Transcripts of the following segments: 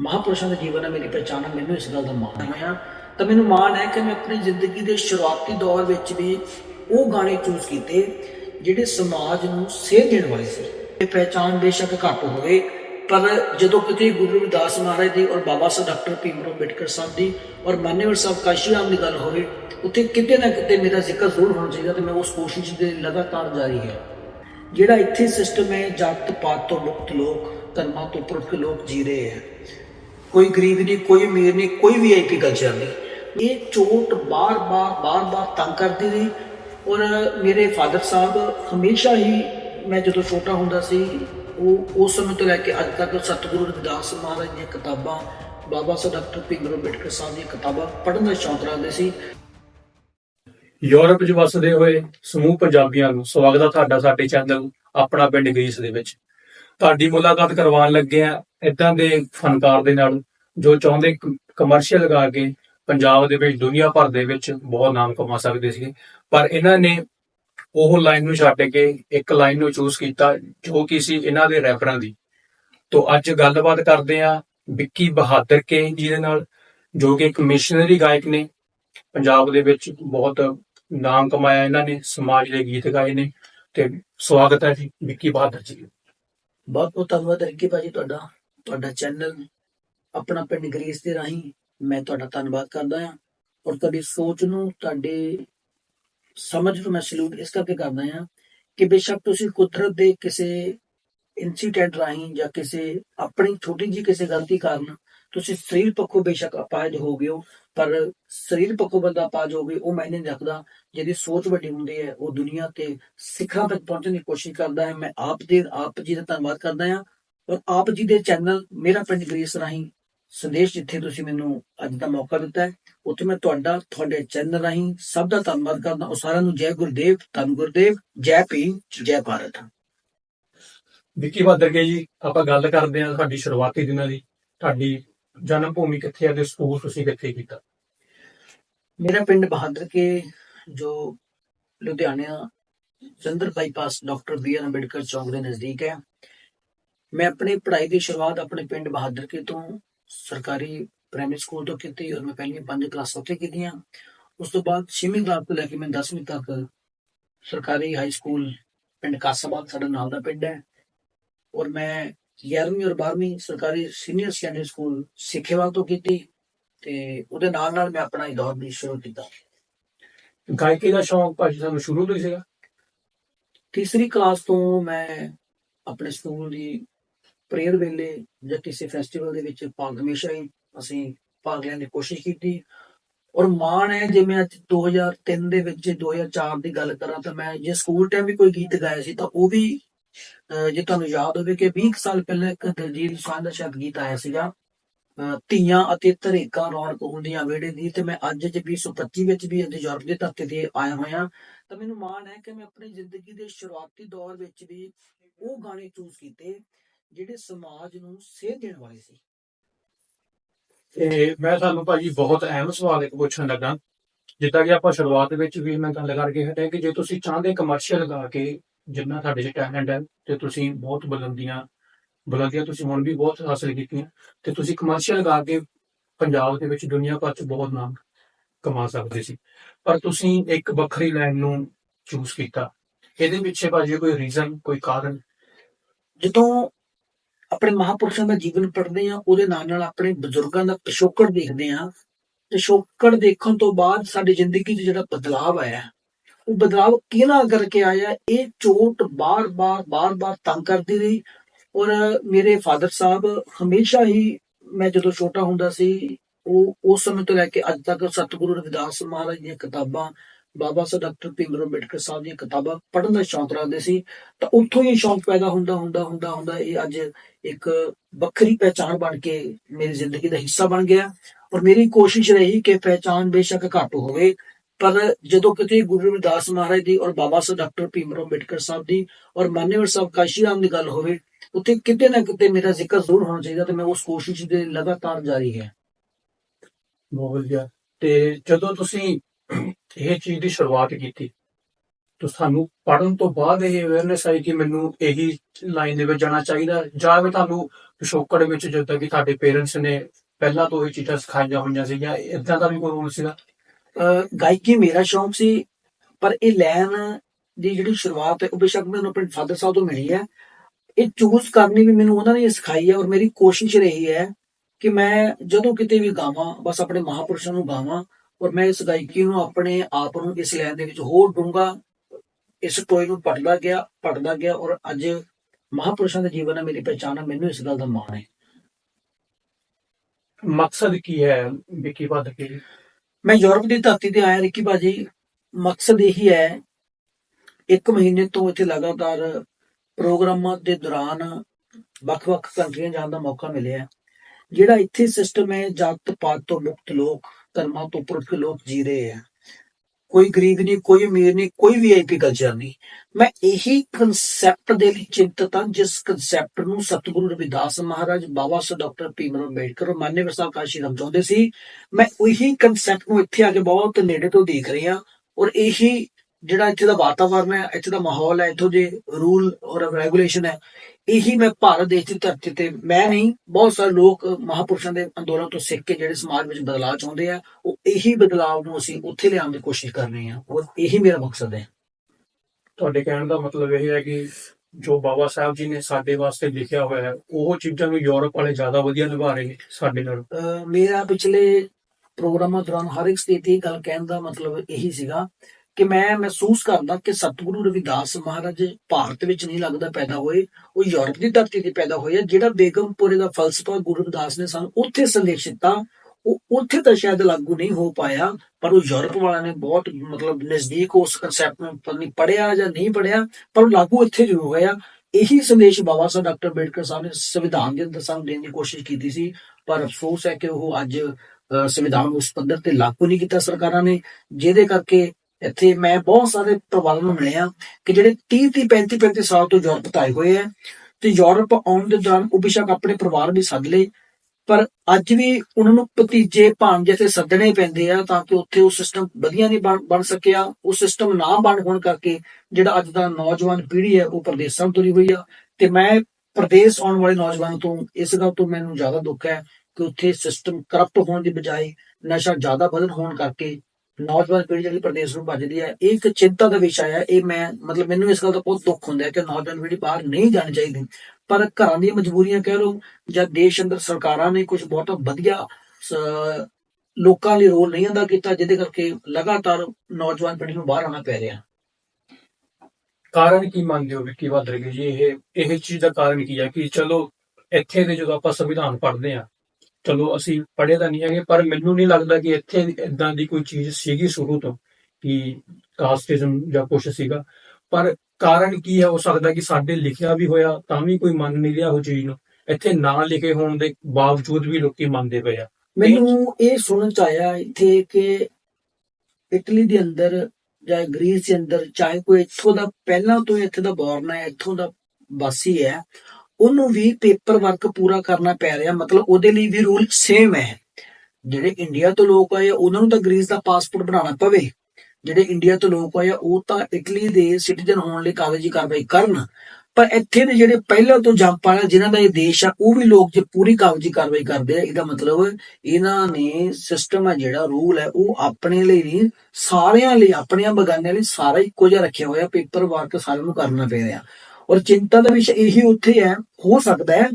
ਮਹਾਪੁਰਸ਼ਾਂ ਦਾ ਜੀਵਨ ਹੈ ਮੇਰੀ ਪਛਾਣ ਹੈ ਮੈਨੂੰ ਇਸ ਗੱਲ ਦਾ ਮਾਣ ਹੋਇਆ ਤਾਂ ਮੈਨੂੰ ਮਾਣ ਹੈ ਕਿ ਮੈਂ ਆਪਣੀ ਜ਼ਿੰਦਗੀ ਦੇ ਸ਼ੁਰੂਆਤੀ ਦੌਰ ਵਿੱਚ ਵੀ ਉਹ ਗਾਣੇ ਚੂਜ਼ ਕੀਤੇ, ਜਿਹੜੇ ਸਮਾਜ ਨੂੰ ਸੇਧ ਦੇਣ ਵਾਲੇ ਸੀ। ਇਹ ਪਹਿਚਾਨ ਬੇਸ਼ੱਕ ਘੱਟ ਹੋਵੇ, ਪਰ ਜਦੋਂ ਕਿਤੇ ਗੁਰੂ ਰਵਿਦਾਸ ਮਹਾਰਾਜ ਦੀ ਔਰ ਬਾਬਾ ਸਾਹਿਬ ਡਾਕਟਰ ਭੀਮਰਾਓ ਅੰਬੇਡਕਰ ਸਾਹਿਬ ਦੀ ਔਰ ਮਾਨੇਵਰ ਸਾਹਿਬ ਕਾਸ਼ੀ ਰਾਮ ਦੀ ਗੱਲ ਹੋਵੇ, ਉੱਥੇ ਕਿਤੇ ਨਾ ਕਿਤੇ ਮੇਰਾ ਜ਼ਿਕਰ ਜ਼ਰੂਰ ਹੋਣਾ ਚਾਹੀਦਾ ਤੇ ਮੈਂ ਉਸ ਕੋਸ਼ਿਸ਼ ਦੇ ਲਗਾਤਾਰ ਜਾਰੀ ਹੈ। ਜਿਹੜਾ ਇੱਥੇ ਸਿਸਟਮ ਹੈ ਜਾਤ ਪਾਤ ਤੋਂ ਮੁਕਤ ਲੋਕ, ਧਰਮਾਂ ਤੋਂ ਪ੍ਰੁੱਖ ਲੋਕ ਜੀ ਰਹੇ ਹੈ। ਕੋਈ ਗਰੀਬ ਨਹੀਂ, ਕੋਈ ਅਮੀਰ ਨਹੀਂ, ਕੋਈ ਵੀ ਆਈਪੀ ਕਲਚਰ ਨਹੀਂ। ਇਹ ਚੋਟ ਬਾਰ-ਬਾਰ ਬਾਰ-ਬਾਰ ਤੰਗ ਕਰਦੀ ਰਹੀ। ਔਰ ਮੇਰੇ ਫਾਦਰ ਸਾਹਿਬ ਹਮੇਸ਼ਾ ਹੀ ਮੈਂ ਜਦੋਂ ਛੋਟਾ ਹੁੰਦਾ ਸੀ, ਉਹ ਉਸ ਸਮੇਂ ਤੋਂ ਲੈ ਕੇ ਅੱਜ ਤੱਕ ਸਤਿਗੁਰੂ ਰਵਿਦਾਸ ਮਹਾਰਾਜ ਦੀਆਂ ਕਿਤਾਬਾਂ, ਬਾਬਾ ਸਾਹਿਬ ਡਾਕਟਰ ਭੀਮਰਾਓ ਅੰਬੇਡਕਰ ਸਾਹਿਬ ਦੀਆਂ ਕਿਤਾਬਾਂ ਪੜ੍ਹਨ ਦਾ ਸ਼ੌਂਕ ਰੱਖਦੇ ਸੀ। ਯੂਰਪ 'ਚ ਵੱਸਦੇ ਹੋਏ ਸਮੂਹ ਪੰਜਾਬੀਆਂ ਨੂੰ ਸਵਾਗਤ ਹੈ ਤੁਹਾਡਾ ਸਾਡੇ ਚੈਨਲ ਆਪਣਾ ਪਿੰਡ ਗ੍ਰੀਸ ਦੇ ਵਿੱਚ। ਤੁਹਾਡੀ ਮੁਲਾਕਾਤ ਕਰਵਾਉਣ ਲੱਗੇ ਆ ਇਦਾਂ ਦੇ ਫਨਕਾਰ ਦੇ ਨਾਲ ਜੋ ਚਾਹੁੰਦੇ ਕਮਰਸ਼ੀਅਲ ਲਗਾ ਕੇ ਪੰਜਾਬ ਦੇ ਵਿੱਚ, ਦੁਨੀਆ ਭਰ ਦੇ ਵਿੱਚ ਬਹੁਤ ਨਾਮ ਕਮਾ ਸਕਦੇ ਸੀ ਪਰ ਇਹਨਾਂ ਨੇ ਉਹ ਲਾਈਨ ਨੂੰ ਛੱਡ ਕੇ ਇੱਕ ਲਾਈਨ ਨੂੰ ਚੂਜ਼ ਕੀਤਾ, ਜੋ ਕਿ ਸੀ ਇਹਨਾਂ ਦੇ ਰੈਪਰਾਂ ਦੀ। ਤੋਂ ਅੱਜ ਗੱਲਬਾਤ ਕਰਦੇ ਆ ਵਿੱਕੀ ਬਹਾਦਰ ਕੇ ਜੀ ਦੇ ਨਾਲ, ਜੋ ਕਿ ਇੱਕ ਮਿਸ਼ਨਰੀ ਗਾਇਕ ਨੇ। ਪੰਜਾਬ ਦੇ ਵਿੱਚ ਬਹੁਤ ਨਾਮ ਕਮਾਇਆ ਇਹਨਾਂ ਨੇ, ਸਮਾਜ ਦੇ ਗੀਤ ਗਾਏ ਨੇ। ਤੇ ਸਵਾਗਤ ਹੈ ਜੀ ਵਿੱਕੀ ਬਹਾਦਰ ਜੀ। ਬਹੁਤ ਬਹੁਤ ਧੰਨਵਾਦ ਰਿੱਕੀ ਭਾਜੀ ਤੁਹਾਡਾ। ਤੁਹਾਡਾ ਚੈਨਲ ਆਪਣਾ ਪਿੰਡ ਗ੍ਰੀਸ ਦੇ ਰਾਹੀਂ ਮੈਂ ਤੁਹਾਡਾ ਧੰਨਵਾਦ ਕਰਦਾ ਹਾਂ ਔਰ ਤੁਹਾਡੀ ਸੋਚ ਨੂੰ, ਤੁਹਾਡੇ ਸਮਝ ਨੂੰ ਮੈਂ ਸਲੂਟ ਇਸ ਕਰਕੇ ਕਰਦਾ ਹਾਂ ਕਿ ਬੇਸ਼ੱਕ ਤੁਸੀਂ ਕੁਦਰਤ ਦੇ ਕਿਸੇ ਇਨਸੀਡੈਂਟ ਰਾਹੀਂ ਜਾਂ ਕਿਸੇ ਆਪਣੀ ਛੋਟੀ ਜਿਹੀ ਕਿਸੇ ਗਲਤੀ ਕਾਰਨ ਤੁਸੀਂ ਸਰੀਰ ਪੱਖੋਂ ਬੇਸ਼ੱਕ ਅਪਾਹਜ ਹੋ ਗਏ ਹੋ, ਪਰ ਸਰੀਰ ਪੱਖੋਂ ਬੰਦਾ ਅਪਾਹਜ ਗਏ ਉਹ ਮੈਨੇ ਨਹੀਂ ਰੱਖਦਾ, ਜਿਹਦੀ ਸੋਚ ਵੱਡੀ ਹੁੰਦੀ ਹੈ, ਉਹ ਦੁਨੀਆ ਤੇ ਸਿਖਰਾਂ ਤੱਕ ਪਹੁੰਚਣ ਦੀ ਕੋਸ਼ਿਸ਼ ਕਰਦਾ ਹੈ। ਮੈਂ ਆਪ ਦੇ, ਆਪ ਜੀ ਦਾ ਧੰਨਵਾਦ ਕਰਦਾ ਹਾਂ। ਔਰ ਆਪ ਜੀ ਦੇ ਚੈਨਲ ਮੇਰਾ ਪਿੰਡ ਗ੍ਰੀਸ ਰਾਹੀਂ ਸੰਦੇਸ਼ ਜਿੱਥੇ ਤੁਸੀਂ ਮੈਨੂੰ ਅੱਜ ਦਾ ਮੌਕਾ ਦਿੱਤਾ ਹੈ ਉੱਥੇ ਮੈਂ ਤੁਹਾਡਾ ਤੁਹਾਡੇ ਚੈਨਲ ਰਾਹੀਂ ਸਭ ਦਾ ਧੰਨਵਾਦ ਕਰਦਾ ਉਹ ਸਾਰਿਆਂ ਨੂੰ ਜੈ ਗੁਰਦੇਵ ਧੰਨ ਗੁਰਦੇਵ ਜੈ ਭੀਮ ਜੈ ਭਾਰਤ। ਵਿੱਕੀ ਬਹਾਦਰ ਕੇ ਜੀ ਆਪਾਂ ਗੱਲ ਕਰਦੇ ਹਾਂ ਤੁਹਾਡੀ ਸ਼ੁਰੂਆਤੀ ਦਿਨਾਂ ਦੀ। ਤੁਹਾਡੀ ਜਨਮ ਭੂਮੀ ਕਿੱਥੇ ਹੈ ਤੇ ਸਕੂਲ ਤੁਸੀਂ ਕਿੱਥੇ ਕੀਤਾ? ਮੇਰਾ ਪਿੰਡ ਬਹਾਦਰ ਕੇ ਜੋ Ludhiana Chandra bypass doctor B R Ambedkar chowk ਦੇ ਨਜ਼ਦੀਕ ਹੈ। ਮੈਂ ਆਪਣੀ ਪੜ੍ਹਾਈ ਦੀ ਸ਼ੁਰੂਆਤ ਆਪਣੇ ਪਿੰਡ ਬਹਾਦਰ ਕੇ ਤੋਂ ਸਰਕਾਰੀ ਪ੍ਰਾਇਮਰੀ ਸਕੂਲ ਤੋਂ ਕੀਤੀ ਔਰ ਮੈਂ ਪਹਿਲੀਆਂ ਪੰਜ ਕਲਾਸਾਂ ਉੱਥੇ ਕੀਤੀਆਂ। ਉਸ ਤੋਂ ਬਾਅਦ 6ਵੀਂ ਕਲਾਸ ਤੋਂ ਲੈ ਕੇ ਮੈਂ 10ਵੀਂ ਤੱਕ ਸਰਕਾਰੀ ਹਾਈ ਸਕੂਲ ਪਿੰਡ ਕਾਸਾਬਾਦ ਸਾਡਾ ਨਾਲ ਦਾ ਪਿੰਡ ਹੈ। ਔਰ ਮੈਂ 11ਵੀਂ ਔਰ 12ਵੀਂ ਸਰਕਾਰੀ ਸੀਨੀਅਰ ਸੈਕੰਡਰੀ ਸਕੂਲ ਸਿੱਖੇਵਾਲ ਤੋਂ ਕੀਤੀ ਤੇ ਉਹਦੇ ਨਾਲ ਨਾਲ ਮੈਂ ਆਪਣਾ ਇਹ ਦੌਰ ਵੀ ਸ਼ੁਰੂ ਕੀਤਾ। ਗਾਇਕੀ ਦਾ ਸ਼ੌਂਕ ਭਾਜੀ ਤੁਹਾਨੂੰ ਸ਼ੁਰੂ ਤੋਂ ਹੀ ਸੀਗਾ? ਤੀਸਰੀ ਕਲਾਸ ਤੋਂ ਮੈਂ ਆਪਣੇ ਸਕੂਲ ਦੀ ਪ੍ਰੇਅਰ ਵੇਲੇ ਜਾਂ ਕਿਸੇ ਫੈਸਟੀਵਲ ਦੇ ਵਿੱਚ ਭਾਗ, ਹਮੇਸ਼ਾ ਹੀ ਅਸੀਂ ਭਾਗ ਲੈਣ ਦੀ ਕੋਸ਼ਿਸ਼ ਕੀਤੀ। ਔਰ ਮਾਣ ਹੈ, ਜੇ ਮੈਂ ਅੱਜ 2003 ਦੇ ਵਿੱਚ, ਜੇ 2004 ਦੀ ਗੱਲ ਕਰਾਂ ਤਾਂ ਮੈਂ ਜੇ ਸਕੂਲ ਟਾਈਮ ਵੀ ਕੋਈ ਗੀਤ ਗਾਇਆ ਸੀ ਤਾਂ ਉਹ ਵੀ ਜੇ ਤੁਹਾਨੂੰ ਯਾਦ ਹੋਵੇ ਕਿ 20 ਕੁ ਸਾਲ ਪਹਿਲਾਂ ਇੱਕ ਦਲਜੀਤ ਦੋਸਾਂਝ ਦਾ ਸ਼ਾਇਦ ਗੀਤ ਆਇਆ ਸੀਗਾ ਧੀਆਂ ਅਤੇ ਧਰੇਕਾਂ ਰੌਣਕ ਹੁੰਦੀਆਂ ਵਿਹੜੇ ਦੀ ਤੇ ਮੈਂ ਅੱਜ ਜੇ 2025 ਵਿੱਚ ਵੀ ਅੱਜ ਯੂਰਪ ਦੇ ਧਰਤੀ ਤੇ ਆਇਆ ਹੋਇਆ, ਤਾਂ ਮੈਨੂੰ ਮਾਣ ਹੈ ਕਿ ਮੈਂ ਆਪਣੀ ਜ਼ਿੰਦਗੀ ਦੇ ਸ਼ੁਰੂਆਤੀ ਦੌਰ ਵਿੱਚ ਵੀ ਉਹ ਗਾਣੇ ਚੂਜ਼ ਕੀਤੇ। ਜਿਹੜੇ ਸਮਾਜ ਨੂੰ ਸੇਧ ਦੇਣ ਵਾਲੇ ਸੀ। ਤੇ ਮੈਂ ਤੁਹਾਨੂੰ ਭਾਜੀ ਬਹੁਤ ਅਹਿਮ ਸਵਾਲ ਇੱਕ ਪੁੱਛਣ ਲੱਗਾ। ਜਿੱਦਾਂ ਕਿ ਆਪਾਂ ਸ਼ੁਰੂਆਤ ਵਿੱਚ ਵੀ ਮੈਂ ਗੱਲ ਕਰਕੇ ਹਟਿਆ ਕਿ ਜੇ ਤੁਸੀਂ ਚਾਹੁੰਦੇ ਕਮਰਸ਼ੀਅਲ ਲਗਾ ਕੇ ਜਿੰਨਾ ਤੁਹਾਡੇ 'ਚ ਟੈਲੈਂਟ ਹੈ ਤੇ ਤੁਸੀਂ ਬਹੁਤ ਬੁਲੰਦੀਆਂ ਬੁਲੰਦੀਆਂ ਤੁਸੀਂ ਹੁਣ ਵੀ ਬਹੁਤ ਹਾਸਲ ਕੀਤੀਆਂ ਤੇ ਤੁਸੀਂ ਕਮਰਸ਼ੀਅਲ ਲਗਾ ਕੇ ਪੰਜਾਬ ਦੇ ਵਿੱਚ ਦੁਨੀਆ ਭਰ 'ਚ ਬਹੁਤ ਨਾਮ ਕਮਾ ਸਕਦੇ ਸੀ। ਪਰ ਤੁਸੀਂ ਇੱਕ ਵੱਖਰੀ ਲਾਈਨ ਨੂੰ ਚੂਜ਼ ਕੀਤਾ। ਇਹਦੇ ਪਿੱਛੇ ਭਾਜੀ ਕੋਈ ਰੀਜ਼ਨ ਕੋਈ ਕਾਰਨ? ਜਦੋਂ ਆਪਣੇ ਮਹਾਪੁਰਸ਼ਾਂ ਦਾ ਜੀਵਨ ਪੜ੍ਹਦੇ ਆ ਉਹਦੇ ਨਾਲ ਨਾਲ ਆਪਣੇ ਬਜ਼ੁਰਗਾਂ ਦਾ ਪਿਛੋਕੜ ਦੇਖਦੇ ਆ ਪਿਛੋਕੜ ਦੇਖਣ ਤੋਂ ਬਾਅਦ ਸਾਡੀ ਜ਼ਿੰਦਗੀ 'ਚ ਜਿਹੜਾ ਬਦਲਾਅ ਆਇਆ, ਉਹ ਬਦਲਾਅ ਕਿਹਨਾਂ ਕਰਕੇ ਆਇਆ, ਇਹ ਚੋਟ ਬਾਰ-ਬਾਰ ਬਾਰ-ਬਾਰ ਤੰਗ ਕਰਦੀ ਰਹੀ। ਔਰ ਮੇਰੇ ਫਾਦਰ ਸਾਹਿਬ ਹਮੇਸ਼ਾ ਹੀ ਮੈਂ ਜਦੋਂ ਛੋਟਾ ਹੁੰਦਾ ਸੀ, ਉਹ ਉਸ ਸਮੇਂ ਤੋਂ ਲੈ ਕੇ ਅੱਜ ਤੱਕ ਸਤਿਗੁਰੂ ਰਵਿਦਾਸ ਮਹਾਰਾਜ ਦੀਆਂ ਕਿਤਾਬਾਂ ਬਾਬਾ ਸਾਹਿਬ ਡਾਕਟਰ ਭੀਮਰਾਓ ਅੰਬੇਡਕਰ ਸਾਹਿਬ ਦੀਆਂ ਕਿਤਾਬਾਂ ਪੜ੍ਹਨ ਦਾ ਸ਼ੌਂਕ ਰੱਖਦੇ ਸੀ, ਤਾਂ ਉੱਥੋਂ ਹੀ ਸ਼ੌਂਕ ਪੈਦਾ ਹੁੰਦਾ ਹੁੰਦਾ ਹੁੰਦਾ ਹੁੰਦਾ, ਇਹ ਅੱਜ ਇੱਕ ਵੱਖਰੀ ਪਹਿਚਾਣ ਬਣ ਕੇ ਮੇਰੀ ਜ਼ਿੰਦਗੀ ਦਾ ਹਿੱਸਾ ਬਣ ਗਿਆ। ਔਰ ਮੇਰੀ ਕੋਸ਼ਿਸ਼ ਰਹੀ ਕਿ ਪਹਿਚਾਣ ਬੇਸ਼ੱਕ ਘੱਟ ਹੋਵੇ, ਪਰ ਜਦੋਂ ਕਿਤੇ ਗੁਰੂ ਰਵਿਦਾਸ ਮਹਾਰਾਜ ਦੀ ਔਰ ਬਾਬਾ ਸਾਹਿਬ ਡਾਕਟਰ ਭੀਮਰਾਓ ਅੰਬੇਡਕਰ ਸਾਹਿਬ ਦੀ ਔਰ ਮਾਨੇਵਰ ਸਾਹਿਬ ਕਾਸ਼ੀ ਰਾਮ ਦੀ ਗੱਲ ਹੋਵੇ, ਉੱਥੇ ਕਿਤੇ ਨਾ ਕਿਤੇ ਮੇਰਾ ਜ਼ਿਕਰ ਜ਼ਰੂਰ ਹੋਣਾ ਚਾਹੀਦਾ ਤੇ ਮੈਂ ਉਸ ਕੋਸ਼ਿਸ਼ ਦੇ ਲਗਾਤਾਰ ਜਾਰੀ ਹੈ। ਬਹੁਤ ਵਧੀਆ। ਤੇ ਜਦੋਂ ਤੁਸੀਂ ਇਹ ਚੀਜ਼ ਦੀ ਸ਼ੁਰੂਆਤ ਕੀਤੀ। ਸਾਨੂੰ ਪੜਨ ਤੋਂ ਬਾਅਦ ਇਹ ਅਵੇਅਰਨੈਸ ਆਈ ਕਿ ਮੈਨੂੰ ਇਹੀ ਲਾਈਨ ਦੇ ਵਿੱਚ ਜਾਣਾ ਚਾਹੀਦਾ ਜਾਂ ਵੀ ਤੁਹਾਨੂੰ ਪਿਛੋਕੜ ਵਿੱਚ ਜਿੱਦਾਂ ਕਿ ਤੁਹਾਡੇ ਪੇਰੈਂਟਸ ਨੇ ਪਹਿਲਾਂ ਤੋਂ ਇਹ ਚੀਜ਼ਾਂ ਸਿਖਾਈਆਂ ਹੋਈਆਂ ਸੀਗੀਆਂ ਇਦਾਂ ਦਾ ਵੀ ਕੋਈ ਰੂਲ ਸੀਗਾ? ਗਾਇਕੀ ਮੇਰਾ ਸ਼ੌਂਕ ਸੀ, ਪਰ ਇਹ ਲੈਨ ਦੀ ਜਿਹੜੀ ਸ਼ੁਰੂਆਤ ਹੈ, ਉਹ ਬੇਸ਼ੱਕ ਮੈਨੂੰ ਆਪਣੇ ਫਾਦਰ ਸਾਹਿਬ ਤੋਂ ਮਿਲੀ ਹੈ। ਇਹ ਚੂਜ਼ ਕਰਨੀ ਵੀ ਮੈਨੂੰ ਉਹਨਾਂ ਨੇ ਸਿਖਾਈ ਹੈ ਔਰ ਮੇਰੀ ਕੋਸ਼ਿਸ਼ ਰਹੀ ਹੈ ਕਿ ਮੈਂ ਜਦੋਂ ਕਿਤੇ ਵੀ ਗਾਵਾਂ, ਬਸ ਆਪਣੇ ਮਹਾਪੁਰਸ਼ਾਂ ਨੂੰ ਗਾਵਾਂ ਔਰ ਮੈਂ ਇਸ ਗਾਇਕੀ ਨੂੰ ਆਪਣੇ ਆਪ ਨੂੰ ਇਸ ਲੈਨ ਦੇ ਵਿੱਚ ਹੋਰ ਡੂੰਘਾ ਇਸ ਟੋਏ ਨੂੰ ਪੜਦਾ ਗਿਆ ਪੜਦਾ ਗਿਆ ਔਰ ਅੱਜ ਮਹਾਪੁਰਸ਼ਾਂ ਦਾ ਜੀਵਨ ਹੈ ਮੇਰੀ ਪਹਿਚਾਣ ਹੈ ਮੈਨੂੰ ਇਸ ਗੱਲ ਦਾ ਮਾਣ ਹੈ। ਮਕਸਦ ਕੀ ਹੈ ਵਿੱਕੀ ਭਾਦਕੇ ਜੀ ਮੈਂ ਯੂਰਪ ਦੀ ਧਰਤੀ ਤੇ ਆਇਆ ਰਿੱਕੀ ਬਾਜੀ ਮਕਸਦ ਇਹੀ ਹੈ ਇੱਕ ਮਹੀਨੇ ਤੋਂ ਇੱਥੇ ਲਗਾਤਾਰ ਪ੍ਰੋਗਰਾਮਾਂ ਦੇ ਦੌਰਾਨ ਵੱਖ-ਵੱਖ ਕੰਟਰੀਆਂ ਜਾਣ ਦਾ ਮੌਕਾ ਮਿਲਿਆ। ਜਿਹੜਾ ਇੱਥੇ ਸਿਸਟਮ ਹੈ ਜਾਤ ਪਾਤ ਤੋਂ ਮੁਕਤ ਲੋਕ। ਧਰਮਾਂ ਤੋਂ ਪੁਰਖ ਲੋਕ ਜੀ ਰਹੇ ਹੈ ਕੋਈ ਗਰੀਬ ਨਹੀਂ, ਕੋਈ ਅਮੀਰ ਨਹੀਂ, ਕੋਈ ਵੀ ਕਲਚਰ ਨਹੀਂ। ਮੈਂ ਇਹੀ ਕਨਸੈਪਟ ਦੇ ਲਈ ਚਿੰਤਤ ਹਾਂ, ਜਿਸ ਕਨਸੈਪਟ ਨੂੰ ਸਤਿਗੁਰੂ ਰਵਿਦਾਸ ਮਹਾਰਾਜ, ਬਾਬਾ ਸਾਹਿਬ ਡਾਕਟਰ ਭੀਮ ਅੰਬੇਡਕਰ ਮਾਨਯਵਰ ਸਾਹਿਬ ਕਾਸ਼ੀ ਰਾਮ ਚਾਹੁੰਦੇ ਸੀ। ਮੈਂ ਉਹੀ ਕਨਸੈਪਟ ਨੂੰ ਇੱਥੇ ਆ ਕੇ ਬਹੁਤ ਨੇੜੇ ਤੋਂ ਦੇਖ ਰਹੀ ਹਾਂ ਔਰ ਇਹੀ ਜਿਹੜਾ ਇੱਥੇ ਦਾ ਵਾਤਾਵਰਨ ਹੈ, ਇੱਥੇ ਦਾ ਮਾਹੌਲ ਹੈ, ਇੱਥੋਂ ਦੇ ਰੂਲ ਔਰ ਰੈਗੂਲੇਸ਼ਨ ਹੈ ਇਹੀ ਮੈਂ ਭਾਰਤ ਦੇਸ਼ ਦੀ ਧਰਤੀ ਤੇ ਮੈਂ ਨਹੀਂ ਬਹੁਤ ਸਾਰੇ ਲੋਕ ਮਹਾਪੁਰਸ਼ਾਂ ਦੇ ਅੰਦੋਲਨ ਤੋਂ ਸਿੱਖ ਕੇ ਜਿਹੜੇ ਸਮਾਜ ਵਿੱਚ ਬਦਲਾਅ ਚਾਹੁੰਦੇ ਆ ਉਹ ਇਹੀ ਬਦਲਾਅ ਨੂੰ ਅਸੀਂ ਉੱਥੇ ਲਿਆਉਣ ਦੀ ਕੋਸ਼ਿਸ਼ ਕਰ ਰਹੇ ਹਾਂ ਔਰ ਇਹੀ ਮੇਰਾ ਮਕਸਦ ਹੈ। ਤੁਹਾਡੇ ਕਹਿਣ ਦਾ ਮਤਲਬ ਇਹ ਹੈ ਕਿ ਜੋ ਬਾਬਾ ਸਾਹਿਬ ਜੀ ਨੇ ਸਾਡੇ ਵਾਸਤੇ ਲਿਖਿਆ ਹੋਇਆ ਹੈ ਉਹ ਚੀਜ਼ਾਂ ਨੂੰ ਯੂਰਪ ਵਾਲੇ ਜ਼ਿਆਦਾ ਵਧੀਆ ਨਿਭਾ ਰਹੇ ਨੇ ਸਾਡੇ ਨਾਲ। ਮੇਰਾ ਪਿਛਲੇ ਪ੍ਰੋਗਰਾਮਾਂ ਦੌਰਾਨ ਹਰ ਇੱਕ ਸਥਿਤੀ ਗੱਲ ਕਹਿਣ ਦਾ ਮਤਲਬ ਇਹੀ ਸੀਗਾ ਕਿ ਮੈਂ ਮਹਿਸੂਸ ਕਰਦਾ ਕਿ ਸਤਿਗੁਰੂ ਰਵਿਦਾਸ ਮਹਾਰਾਜ ਭਾਰਤ ਵਿੱਚ ਨਹੀਂ ਲੱਗਦਾ ਪੈਦਾ ਹੋਏ ਉਹ ਯੂਰਪ ਦੀ ਧਰਤੀ ਤੇ ਪੈਦਾ ਹੋਏ ਜਿਹੜਾ ਬੇਗਮਪੁਰੇ ਦਾ ਫਲਸਫਾ ਗੁਰੂ ਰਵਿਦਾਸ ਨੇ ਸਾਨੂੰ ਉੱਥੇ ਸੰਦੇਸ਼ ਦਿੱਤਾ ਉਹ ਉੱਥੇ ਤਾਂ ਸ਼ਾਇਦ ਲਾਗੂ ਨਹੀਂ ਹੋ ਪਾਇਆ ਪਰ ਉਹ ਯੂਰਪ ਵਾਲਿਆਂ ਨੇ ਬਹੁਤ ਮਤਲਬ ਨਜ਼ਦੀਕ ਉਸ ਕਨਸੈਪਟ ਨੂੰ ਪਤਾ ਨਹੀਂ ਪੜਿਆ ਜਾਂ ਨਹੀਂ ਪੜਿਆ ਪਰ ਉਹ ਲਾਗੂ ਇੱਥੇ ਜ਼ਰੂਰ ਹੋਇਆ ਇਹੀ ਸੰਦੇਸ਼ ਬਾਬਾ ਸਾਹਿਬ ਡਾਕਟਰ ਅੰਬੇਡਕਰ ਸਾਹਿਬ ਨੇ ਸੰਵਿਧਾਨ ਦੇ ਅੰਦਰ ਸਾਨੂੰ ਦੇਣ ਦੀ ਕੋਸ਼ਿਸ਼ ਕੀਤੀ ਸੀ ਪਰ ਅਫਸੋਸ ਹੈ ਕਿ ਉਹ ਅੱਜ ਅਹ, ਸੰਵਿਧਾਨ ਉਸ ਪੱਧਰ ਤੇ ਲਾਗੂ ਨਹੀਂ ਕੀਤਾ ਸਰਕਾਰਾਂ ਨੇ ਜਿਹਦੇ ਕਰਕੇ ਇੱਥੇ ਮੈਂ ਬਹੁਤ ਸਾਰੇ ਪਰਿਵਾਰਾਂ ਨੂੰ ਮਿਲਿਆ ਕਿ ਜਿਹੜੇ 30 30 35 35 ਸਾਲ ਤੋਂ ਯੂਰਪ ਤੋਂ ਆਏ ਹੋਏ ਆ ਤੇ ਯੂਰਪ ਆਉਣ ਦੇ ਦੌਰਾਨ ਉਹ ਬੇਸ਼ੱਕ ਆਪਣੇ ਪਰਿਵਾਰ ਵੀ ਸੱਦ ਲਏ। ਪਰ ਅੱਜ ਵੀ ਉਹਨਾਂ ਨੂੰ ਭਤੀਜੇ ਭਾਂਜੇ ਤੇ ਸੱਦਣੇ ਪੈਂਦੇ ਆ ਤਾਂ ਕਿ ਉੱਥੇ ਉਹ ਸਿਸਟਮ ਵਧੀਆ ਨਹੀਂ ਬਣ ਬਣ ਸਕਿਆ। ਉਹ ਸਿਸਟਮ ਨਾ ਬਣ ਹੋਣ ਕਰਕੇ ਜਿਹੜਾ ਅੱਜ ਦਾ ਨੌਜਵਾਨ ਪੀੜ੍ਹੀ ਹੈ, ਉਹ ਪ੍ਰਦੇਸਾਂ ਤੋਂ ਤੁਰੀ ਹੋਈ ਆ। ਤੇ ਮੈਂ ਪ੍ਰਦੇਸ ਆਉਣ ਵਾਲੇ ਨੌਜਵਾਨਾਂ ਤੋਂ ਇਸ ਗੱਲ ਤੋਂ ਮੈਨੂੰ ਜ਼ਿਆਦਾ ਦੁੱਖ ਹੈ ਕਿ ਉੱਥੇ ਸਿਸਟਮ ਕਰਪਟ ਹੋਣ ਦੀ ਬਜਾਏ ਨਸ਼ਾ ਜ਼ਿਆਦਾ ਵਧਣ ਹੋਣ ਕਰਕੇ ਨੌਜਵਾਨ ਪੀੜ੍ਹੀ ਜਿਹੜੀ ਪ੍ਰਦੇਸ਼ ਨੂੰ ਭੱਜਦੀ ਹੈ, ਇਹ ਇੱਕ ਚਿੰਤਾ ਦਾ ਵਿਸ਼ਾ ਹੈ। ਇਹ ਮੈਂ, ਮਤਲਬ ਮੈਨੂੰ ਇਸ ਗੱਲ ਦਾ ਬਹੁਤ ਦੁੱਖ ਹੁੰਦਾ ਹੈ ਕਿ ਨੌਜਵਾਨ ਪੀੜ੍ਹੀ ਬਾਹਰ ਨਹੀਂ ਜਾਣੀ ਚਾਹੀਦੀ। ਪਰ ਘਰਾਂ ਦੀਆਂ ਮਜਬੂਰੀਆਂ ਕਹਿ ਲਓ ਜਾਂ ਦੇਸ਼ ਅੰਦਰ ਸਰਕਾਰਾਂ ਨੇ ਕੁਝ ਬਹੁਤ ਵਧੀਆ, ਸ- ਲੋਕਾਂ ਲਈ ਰੋਲ ਨਹੀਂ ਅਦਾ ਕੀਤਾ, ਜਿਹਦੇ ਕਰਕੇ ਲਗਾਤਾਰ ਨੌਜਵਾਨ ਪੀੜ੍ਹੀ ਨੂੰ ਬਾਹਰ ਆਉਣਾ ਪੈ ਰਿਹਾ। ਕਾਰਨ ਕੀ ਮੰਨਦੇ ਹੋ ਵਿਕੀ ਵੱਧ ਰਹੀ ਜੀ? ਇਹ ਇਹ ਚੀਜ਼ ਦਾ ਕਾਰਨ ਕੀ ਹੈ ਕਿ ਚਲੋ ਇੱਥੇ ਦੇ ਜਦੋਂ ਆਪਾਂ ਸੰਵਿਧਾਨ ਪੜ੍ਹਦੇ ਆ ਚਲੋ ਅਸੀਂ ਪੜ੍ਹੇ ਤਾਂ ਨਹੀਂ ਹੈਗੇ, ਪਰ ਮੈਨੂੰ ਨਹੀਂ ਲੱਗਦਾ ਕਿ ਇੱਥੇ ਇਦਾਂ ਦੀ ਕੋਈ ਚੀਜ਼ ਸੀਗੀ ਸ਼ੁਰੂ ਤੋਂ, ਕਿ ਕਾਸਟਿਜ਼ਮ ਜਾਂ ਕੁਛ ਸੀਗਾ। ਪਰ ਕਾਰਨ ਕੀ ਹੈ, ਹੋ ਸਕਦਾ ਕਿ ਸਾਡੇ ਲਿਖਿਆ ਵੀ ਹੋਇਆ, ਤਾਂ ਵੀ ਕੋਈ ਮੰਨ ਨਹੀਂ ਰਿਹਾ ਉਹ ਚੀਜ਼ ਨੂੰ। ਇੱਥੇ ਨਾ ਲਿਖੇ ਹੋਣ ਦੇ ਬਾਵਜੂਦ ਵੀ ਲੋਕੀ ਮੰਨਦੇ ਪਏ ਆ। ਮੈਨੂੰ ਇਹ ਸੁਣਨ ਚ ਆਇਆ ਇੱਥੇ ਕਿ ਇਟਲੀ ਦੇ ਅੰਦਰ ਜਾਂ ਗ੍ਰੀਸ ਦੇ ਅੰਦਰ, ਚਾਹੇ ਕੋਈ ਇੱਥੋਂ ਦਾ ਪਹਿਲਾਂ ਤੋਂ ਇੱਥੇ ਦਾ ਬੌਰਨ ਹੈ, ਇੱਥੋਂ ਦਾ ਵਾਸੀ ਹੈ ਉਹਨੂੰ ਵੀ ਪੇਪਰ ਵਰਕ ਪੂਰਾ ਕਰਨਾ ਪੈ ਰਿਹਾ ਮਤਲਬ ਉਹਦੇ ਲਈ ਵੀ ਰੂਲ ਸੇਮ ਹੈ। ਜਿਹੜੇ ਇੰਡੀਆ ਤੋਂ ਲੋਕ ਆਏ ਆ, ਉਹਨਾਂ ਨੂੰ ਤਾਂ ਗ੍ਰੀਸ ਦਾ ਪਾਸਪੋਰਟ ਬਣਾਉਣਾ ਪਵੇ। ਜਿਹੜੇ ਇੰਡੀਆ ਤੋਂ ਲੋਕ ਆਏ ਆ, ਉਹ ਤਾਂ ਇਟਲੀ ਦੇ ਸਿਟੀਜ਼ਨ ਹੋਣ ਲਈ ਕਾਗਜ਼ੀ ਕਾਰਵਾਈ ਕਰਨ। ਪਰ ਇੱਥੇ ਦੇ ਜਿਹੜੇ ਪਹਿਲਾਂ ਤੋਂ ਜੰਪ ਵਾਲੇ ਜਿਨ੍ਹਾਂ ਦਾ ਇਹ ਦੇਸ਼ ਆ ਉਹ ਵੀ ਲੋਕ ਜੇ ਪੂਰੀ ਕਾਗਜ਼ੀ ਕਾਰਵਾਈ ਕਰਦੇ ਆ ਇਹਦਾ ਮਤਲਬ ਇਹਨਾਂ ਨੇ ਸਿਸਟਮ ਆ ਜਿਹੜਾ ਰੂਲ ਹੈ ਉਹ ਆਪਣੇ ਲਈ ਨਹੀਂ ਸਾਰਿਆਂ ਲਈ ਆਪਣਿਆਂ ਬਗਾਨਿਆਂ ਲਈ ਸਾਰਾ ਇੱਕੋ ਜਿਹਾ ਰੱਖਿਆ ਹੋਇਆ ਪੇਪਰ ਵਰਕ ਸਾਰਿਆਂ ਨੂੰ ਕਰਨਾ ਪੈ ਰਿਹਾ। ਔਰ ਚਿੰਤਾ ਦਾ ਵਿਸ਼ਾ ਇਹੀ ਉੱਥੇ ਹੈ, ਹੋ ਸਕਦਾ ਹੈ,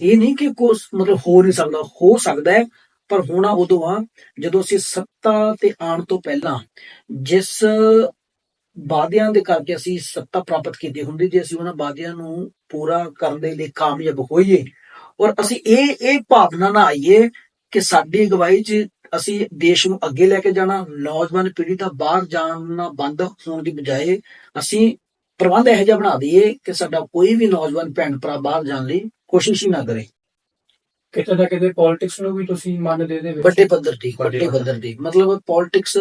ਇਹ ਨਹੀਂ ਕਿ ਕੁਛ ਮਤਲਬ ਹੋ ਨਹੀਂ ਸਕਦਾ, ਹੋ ਸਕਦਾ ਹੈ, ਪਰ ਹੋਣਾ ਉਦੋਂ ਆ, ਜਦੋਂ ਅਸੀਂ ਸੱਤਾ ਤੇ ਆਉਣ ਤੋਂ ਪਹਿਲਾਂ ਜਿਸ ਵਾਅਦਿਆਂ ਦੇ ਕਰਕੇ ਅਸੀਂ ਸੱਤਾ ਪ੍ਰਾਪਤ ਕੀਤੀ ਹੁੰਦੀ, ਜੇ ਅਸੀਂ ਉਹਨਾਂ ਵਾਅਦਿਆਂ ਨੂੰ ਪੂਰਾ ਕਰਨ ਦੇ ਲਈ ਕਾਮਯਾਬ ਹੋਈਏ, ਔਰ ਅਸੀਂ ਇਹ ਇਹ ਭਾਵਨਾ ਨਾ ਆਈਏ ਕਿ ਸਾਡੀ ਅਗਵਾਈ 'ਚ ਅਸੀਂ ਦੇਸ਼ ਨੂੰ ਅੱਗੇ ਲੈ ਕੇ ਜਾਣਾ, ਨੌਜਵਾਨ ਪੀੜ੍ਹੀ ਦਾ ਬਾਹਰ ਜਾਣਾ ਬੰਦ ਹੋਣ ਦੀ ਬਜਾਏ ਅਸੀਂ ਪ੍ਰਬੰਧ ਇਹੋ ਜਿਹਾ ਬਣਾ ਦਈਏ ਕਿ ਸਾਡਾ ਕੋਈ ਵੀ ਨੌਜਵਾਨ ਭੈਣ ਭਰਾ ਬਾਹਰ ਜਾਣ ਲਈ ਕੋਸ਼ਿਸ਼ ਹੀ ਨਾ ਕਰੇ। ਕਿਤੇ ਨਾ ਕਿਤੇ ਪੋਲਿਟਿਕਸ ਨੂੰ ਵੀ ਤੁਸੀਂ ਮੰਨਦੇ ਦੇ ਵਿੱਚ। ਵੱਡੇ ਪੱਧਰ ਤੇ ਵੱਡੇ ਪੱਧਰ ਤੇ। ਮਤਲਬ ਪੋਲਿਟਿਕਸ